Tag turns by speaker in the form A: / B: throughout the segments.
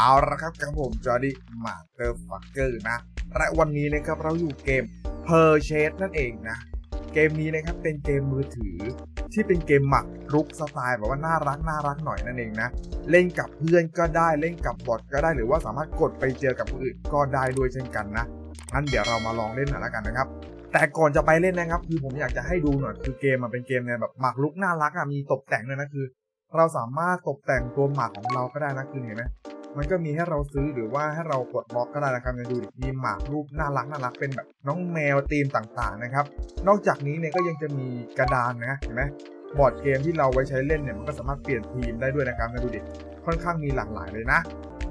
A: เอาละครับกับผมจอร์ดี้มาเตอร์ฟักเกอร์นะ และวันนี้นะครับเราอยู่เกม p u r c h a s e นั่นเองนะ เกมนี้นะครับเป็นเกมมือถือที่เป็นเกมหมักรุกสไตล์แบบว่าน่ารักน่ารักหน่อยนั่นเองนะ เล่นกับเพื่อนก็ได้เล่นกับบอทก็ได้หรือว่าสามารถกดไปเจอกับคนอื่นก็ได้ด้วยเช่นกันนะงั้นเดี๋ยวเรามาลองเล่นหน่อยละกันนะครับ แต่ก่อนจะไปเล่นนะครับ คือผมอยากจะให้ดูหน่อยคือเกมมันเป็นเกมในแบบหมากรุกน่ารักอะมีตกแต่งด้วยนะคือ เราสามารถตกแต่งตัวหมากของเราก็ได้นะคือเห็นไหมมันก็มีให้เราซื้อหรือว่าให้เรากดบล็อกก็ได้นะครับเนี่ยดูดิมีหมากรูปน่ารักน่ารักเป็นแบบน้องแมวธีมต่างๆนะครับ นอกจากนี้เนี่ยก็ยังจะมีกระดานนะเห็นไหมบอร์ดเกมที่เราไว้ใช้เล่นเนี่ยมันก็สามารถเปลี่ยนทีมได้ด้วยนะครับเนี่ยดูดิค่อนข้างมีหลากหลายเลยนะ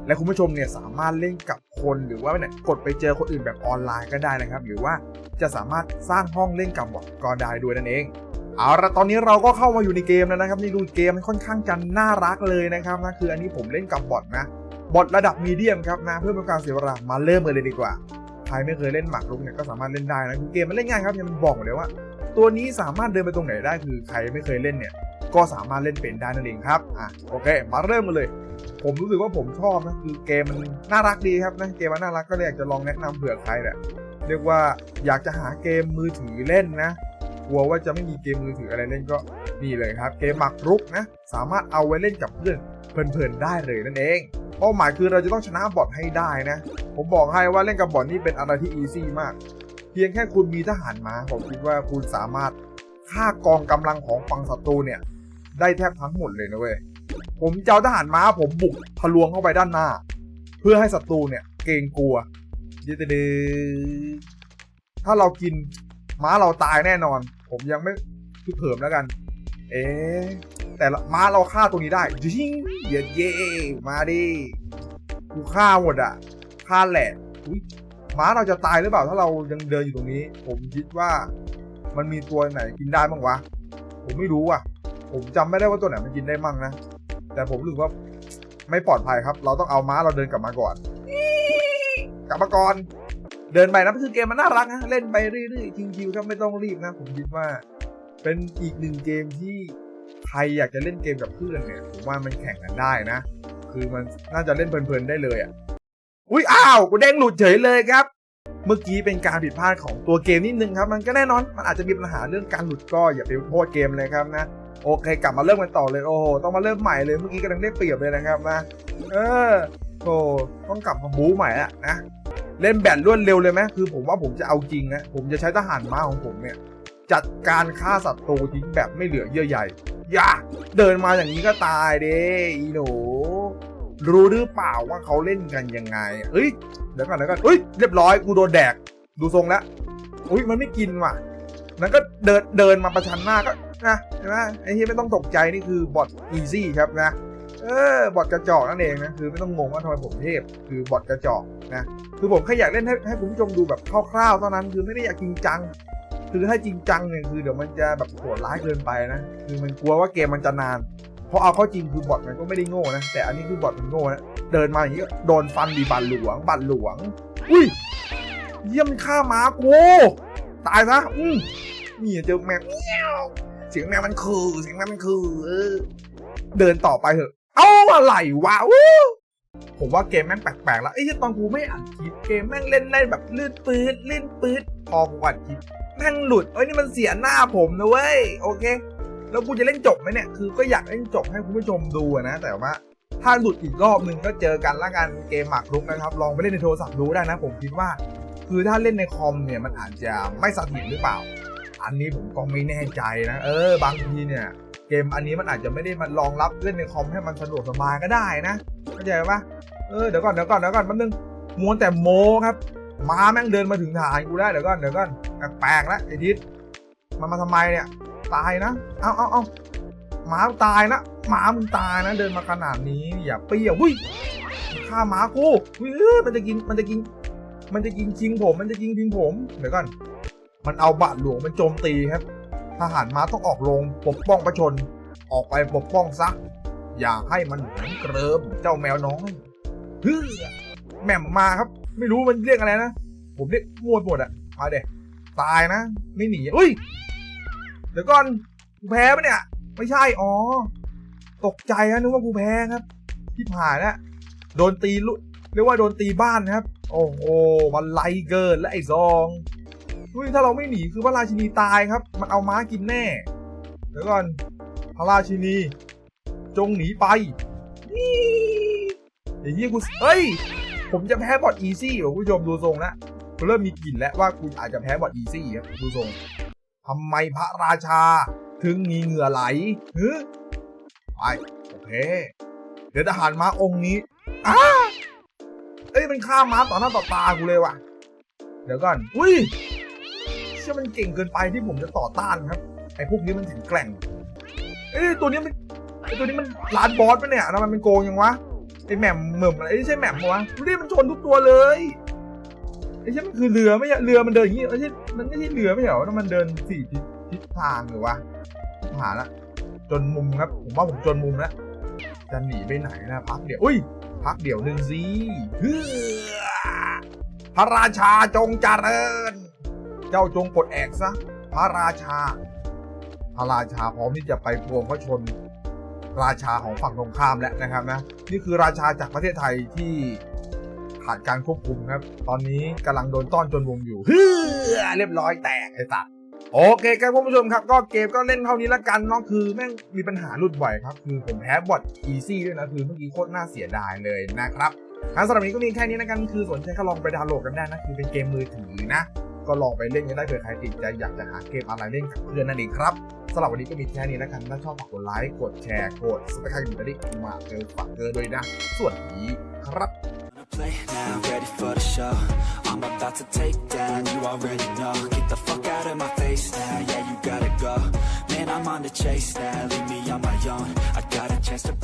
A: และคุณผู้ชมเนี่ยสามารถเล่นกับคนหรือว่าเนี่ยกดไปเจอคนอื่นแบบออนไลน์ก็ได้นะครับ หรือว่าจะสามารถสร้างห้องเล่นกับบอทก็ได้ด้วยนั่นเอง เอาละตอนนี้เราก็เข้ามาอยู่ในเกมแล้วนะครับ นี่ดูเกมมันค่อนข้างจะน่ารักเลยนะครับนะคืออันนี้ผมเล่นกับบอทนะ บอทระดับมีเดียมครับนะเพื่อเป็นการเสียเวลามาเริ่มกันเลยดีกว่า ใครไม่เคยเล่นหมากรุกเนี่ยก็สามารถเล่นได้นะคือเกมมันเล่นง่ายครับยังมันบอกเลยว่า ตัวนี้สามารถเดินไปตรงไหนได้คือใครไม่เคยเล่นเนี่ยก็สามารถเล่นเป็นได้นั่นเองครับอะโอเค มาเริ่มกันเลย ผมรู้สึกว่าผมชอบนะคือเกมมันน่ารักดีครับนะเกมมันน่ารักก็เลยอยากจะลองแนะนำเผื่อใครแหละเรียกว่าอยากจะหาเกมมือถือเล่นนะ กลัวว่าจะไม่มีเกมมือถืออะไรเล่นก็นี่เลยครับ เกมหมากรุกนะ สามารถเอาไว้เล่นกับเพื่อนเพลินๆได้เลยนั่นเองเป้าหมายคือเราจะต้องชนะบอทให้ได้นะ ผมบอกให้ว่าเล่นกับบอทนี่เป็นอะไรที่อีซี่มาก เพียงแค่คุณมีทหารมาผมคิดว่าคุณสามารถฆ่ากองกำลังของฝั่งศัตรูเนี่ย ได้แทบทั้งหมดเลยนะเว้ยผมจะเอาทหารม้าผมบุกทะลวงเข้าไปด้านหน้า เพื่อให้ศัตรูเนี่ยเกรงกลัวยืดดืถ้าเรากินม้าเราตายแน่นอน ผมยังไม่พึกเผิมแล้วกัน เอ๊แต่ละม้าเราฆ่าตรงนี้ได้ยิงเย่เย่มาดิกูฆ่าหมดอะฆ่าแหลกอุ๊ยม้าเราจะตายหรือเปล่าถ้าเรายังเดินอยู่ตรงนี้ ผมคิดว่ามันมีตัวไหนกินได้บ้างวะ ผมไม่รู้อะ ผมจำไม่ได้ว่าตัวไหนมันกินได้มั่งนะ แต่ผมรู้ว่าไม่ปลอดภัยครับ เราต้องเอาม้าเราเดินกลับมาก่อน กลับมาก่อน เดินไปนะคือเกมมันน่ารักนะเล่นไปเรื่อยๆชิวๆครับไม่ต้องรีบนะ ผมคิดว่า เป็นอีกหนึ่งเกมที่ใครอยากจะเล่นเกมกับเพื่อนเนี่ยผมว่ามันแข่งกันได้นะ คือมันน่าจะเล่นเพลินๆได้เลยอะอุ้ยอ้าวกูเด้งหลุดเฉยเลยครับ เมื่อกี้เป็นการผิดพลาดของตัวเกมนิดนึงครับ มันก็แน่นอนมันอาจจะมีปัญหาเรื่องการหลุดก็อย่าไปโทษเกมเลยครับนะโอเคกลับมาเริ่มกันต่อเลยโอ้โหต้องมาเริ่มใหม่เลยเมื่อกี้กำลังได้เปรียบเลยนะครับนะเออโธ่ต้องกลับมาบู๊ใหม่อะนะ เล่นแบตรวดเร็วเลยไหมคือผมว่าผมจะเอาจริงนะผมจะใช้ทหารม้าของผมเนี่ย จัดการฆ่าศัตรูทิ้งแบบไม่เหลือเยื่อใยอย่าเดินมาอย่างนี้ก็ตายเด้อีหนูรู้หรือเปล่าว่าเขาเล่นกันยังไงเฮ้ยเดี๋ยวก่อนเดี๋ยวก่อนเฮ้ยเรียบร้อยกูโดนแดก ดูทรงแล้วอุ้ยมันไม่กินว่ะนั้นก็เดินเดินมาประชันหน้าก็นะเห็นไหมไอ้ที่ไม่ต้องตกใจนี่คือบอทอีซี่ครับนะ เออบอทกระจอกนั่นเองนะคือไม่ต้องงงว่าทำไมผมเทพคือบอทกระจอกนะคือผมแค่อยากเล่นให้ให้คุณผู้ชมดูแบบคร่าวๆเท่านั้น คือไม่ได้อยากจริงจัง คือถ้าจริงจังเนี่ยคือเดี๋ยวมันจะแบบโหดร้ายเกินไปนะคือมันกลัวว่าเกมมันจะนานเพราะเอาเข้าจริงคือบอทมันก็ไม่ได้โง่นะ แต่อันนี้คือบอทมันโง่นะเดินมาอย่างนี้ก็โดนฟันดีบัตรหลวงบัตรหลวง อุ้ย เยี่ยมฆ่าหมากูตายซะอืมนี่เจอแมวเสียงแมวมันคือ เสียงแมวมันคือเดินต่อไปเถอะ เอ้าอะไรวะผมว่าเกมแม่งแปลกๆแล้วไอ้ตอนกูไม่อ่านคลิปเกมแม่งเล่นได้แบบลื่นปืดลื่นปืดพอกูอ่านคลิปแม่งหลุดเอ้ยนี่มันเสียหน้าผมนะเว้ยโอเค แล้วกูจะเล่นจบไหมเนี่ยคือก็อยากเล่นจบให้คุณผู้ชมดูนะ แต่ว่าถ้าหลุดอีกรอบนึงก็เจอกันละกันเกมหมากรุกนะครับ ลองไปเล่นในโทรศัพท์ดูได้นะ ผมคิดว่า คือถ้าเล่นในคอมเนี่ยมันอาจจะไม่สถิตหรือเปล่า อันนี้ผมก็ไม่แน่ใจนะ เออบางทีเนี่ย เกมอันนี้มันอาจจะไม่ได้มารองรับเล่นในคอมให้มันสะดวกสบายก็ได้นะเข้าใจปะเออเดี๋ยวก่อนเดี๋ยวก่อนเดี๋ยวก่อนแป๊บนึงม้วนแต่โมครับมาแม่งเดินมาถึงฐานกูได้เดี๋ยวก่อนเดี๋ยวก่อนแปลกๆแล้วไอ้ทิศมันมาทำไมเนี่ย ตายนะเอาเอาเอาหมาตายนะหมามึงตายนะ เดินมาขนาดนี้อย่าเปี้ยวหุ้ยฆ่าหมากูหุ้ยมันจะกินมันจะกิน มันจะยิงชิงผม มันจะยิงทิ้งผมเดี๋ยวก่อนมันเอาบาทหลวงมันโจมตีครับ ทหารม้าต้องออกลงปกป้องประชน ออกไปปกป้องซะ อย่าให้มันเหมือนเกริมเจ้าแมวน้อยเฮ้ยแม่มมาครับ ไม่รู้มันเรียกอะไรนะ ผมเรียกมั่วหมดอะมาเด็ตายนะ ไม่หนีอุ้ย เดี๋ยวก่อนกูแพ้ปะเนี่ย ไม่ใช่ อ๋อ ตกใจนะนึกว่ากูแพ้ครับ ที่ผ่านนะโดนตีลุเรียกว่าโดนตีบ้านนะครับ โอ้โหมันไลเกินและไอ้ซอง อุ้ยถ้าเราไม่หนีคือพระราชินีตายครับ มันเอาม้ากินแน่ เดี๋ยวก่อนพระราชินี จงหนีไปนี่อย่างนี้กูเฮ้ย ผมจะแพ้บอทอีซี่คุณผู้ชมดูทรงแล้วกูเริ่มมีกลิ่นแล้วว่ากูอาจจะแพ้บอทอีซี่ครับดูทรงทำไมพระราชาถึงมีเหงื่อไหลฮึไปโอเคเดี๋ยวทหารม้าองค์นี้อ้าเอ้ยมันฆ่าม้าต่อหน้าต่อตากูเลยว่ะ เดี๋ยวก่อน อุ้ย ชื่มันเก่งเกินไปที่ผมจะต่อต้านครับไอ้พวกนี้มันแข็งแกร่งเอ้ยตัวนี้มันไอ้ตัวนี้มันลานบอสปะเนี่ยทำไมมันโกงยังวะไอ้แหม่มเหม่มอะไรไม่ใช่แหม่มปะวะดูดิมันชนทุกตัวเลยไอ้ใช่มันคือเรือไม่ใช่เรือมันเดินอย่างงี้ไม่ใช่มันไม่ใช่เรือไม่ใช่เหรอแล้วมันเดินสี่ทิศทิศทางหรือวะหาละจนมุมครับ ผมว่าผมจนมุมแล้วจะหนีไปไหนนะพักเดี๋ยวอุ้ยพักเดี๋ยวหนึ่งสิเฮ้อพระราชาจงเจริญ เจ้าจงปลดแอกซะ พระราชา พระราชาพร้อมที่จะไปปวงพระชน ราชาของฝั่งตรงข้ามแล้วนะครับนะนี่คือราชาจากประเทศไทยที่ขาดการควบคุมครับ ตอนนี้กำลังโดนต้อนจนวงอยู่เฮ้อเรียบร้อยแตกไอ้สัตว์โอเคครับคุณผู้ชมครับ ก็เกมก็เล่นเท่านี้ละกันเนาะคือแม่งมีปัญหาหลุดบ่อยครับ คือผมแพ้บอทอีซี่ด้วยนะคือเมื่อกี้โคตรน่าเสียดายเลยนะครับงั้นสำหรับนนี้ก็มีแค่นี้นะกันคือสนใจก็ลองไปดาวน์โหลดกันได้นะคือเป็นเกมมือถือนะ ก็ลองไปเล่นกันได้เผื่อใครติดใจอยากจะหาเกมอะไรเล่นกับเพื่อนนั่นเองครับสำหรับวันนี้ก็มีแค่นี้แล้วกันถ้าชอบฝากกดไลค์กดแชร์กดสมัครกันอยู่ที่มาเจอฝากเกอร์ด้วยนะส่วนนี้ครับ
B: Play now, ready for the show. I'm about to take down, you already know. Get the fuck out of my face now, yeah, you gotta go. Man, I'm on the chase now, leave me on my own. I got a chance to.